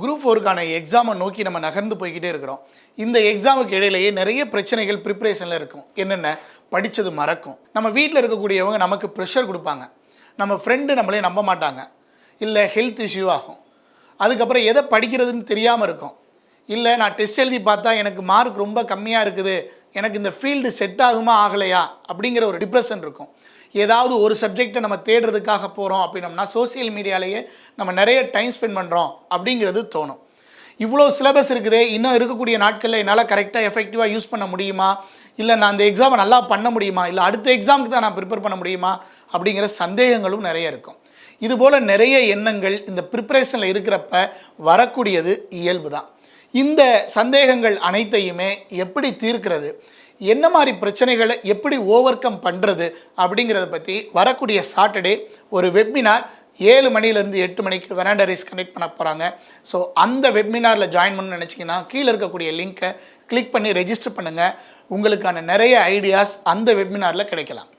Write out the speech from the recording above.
Group ஃபோருக்கான எக்ஸாமை நோக்கி நம்ம நகர்ந்து போய்கிட்டே இருக்கிறோம். இந்த எக்ஸாமுக்கு இடையிலேயே நிறைய பிரச்சனைகள் ப்ரிப்ரேஷனில் இருக்கும். என்னென்ன? படித்தது மறக்கும். நம்ம வீட்டில் இருக்கக்கூடியவங்க நமக்கு ப்ரெஷர் கொடுப்பாங்க. நம்ம ஃப்ரெண்டு நம்மளே நம்ப மாட்டாங்க. இல்லை ஹெல்த் இஷ்யூ ஆகும். அதுக்கப்புறம் எதை படிக்கிறதுன்னு தெரியாமல் இருக்கும். இல்லை நான் டெஸ்ட் எழுதி பார்த்தா எனக்கு மார்க் ரொம்ப கம்மியாக இருக்குது. எனக்கு இந்த ஃபீல்டு செட் ஆகுமா ஆகலையா? அப்படிங்கிற ஒரு டிப்ரெஷன் இருக்கும். ஏதாவது ஒரு சப்ஜெக்டை நம்ம தேடுறதுக்காக போகிறோம் அப்படின்னம்னா சோஷியல் மீடியாலேயே நம்ம நிறைய டைம் ஸ்பெண்ட் பண்ணுறோம் அப்படிங்கிறது தோணும். இவ்வளோ சிலபஸ் இருக்குதே இன்னும் இருக்கக்கூடிய நாட்களில் என்னால் கரெக்டாக எஃபெக்டிவாக யூஸ் பண்ண முடியுமா? இல்லை நான் அந்த எக்ஸாமை நல்லா பண்ண முடியுமா? இல்லை அடுத்த எக்ஸாமுக்கு தான் நான் ப்ரிப்பேர் பண்ண முடியுமா? அப்படிங்கிற சந்தேகங்களும் நிறைய இருக்கும். இதுபோல் நிறைய எண்ணங்கள் இந்த ப்ரிப்பரேஷனில் இருக்கிறப்ப வரக்கூடியது இயல்பு தான் இந்த சந்தேகங்கள் அனைத்தையுமே எப்படி தீர்க்கிறது? என்ன மாதிரி பிரச்சனைகளை எப்படி ஓவர் கம் பண்ணுறது அப்படிங்கிறத பற்றி வரக்கூடிய சாட்டர்டே ஒரு வெப்மினார் ஏழு மணிலேருந்து எட்டு மணிக்கு வெனாண்டரிஸ் கனெக்ட் பண்ண போகிறாங்க ஸோ அந்த வெப்மினாரில் ஜாயின் பண்ணணும்னு நினச்சிங்கன்னா கீழே இருக்கக்கூடிய லிங்க்கை கிளிக் பண்ணி ரெஜிஸ்டர் பண்ணுங்கள் உங்களுக்கான நிறைய ஐடியாஸ் அந்த வெப்மினாரில் கிடைக்கலாம்.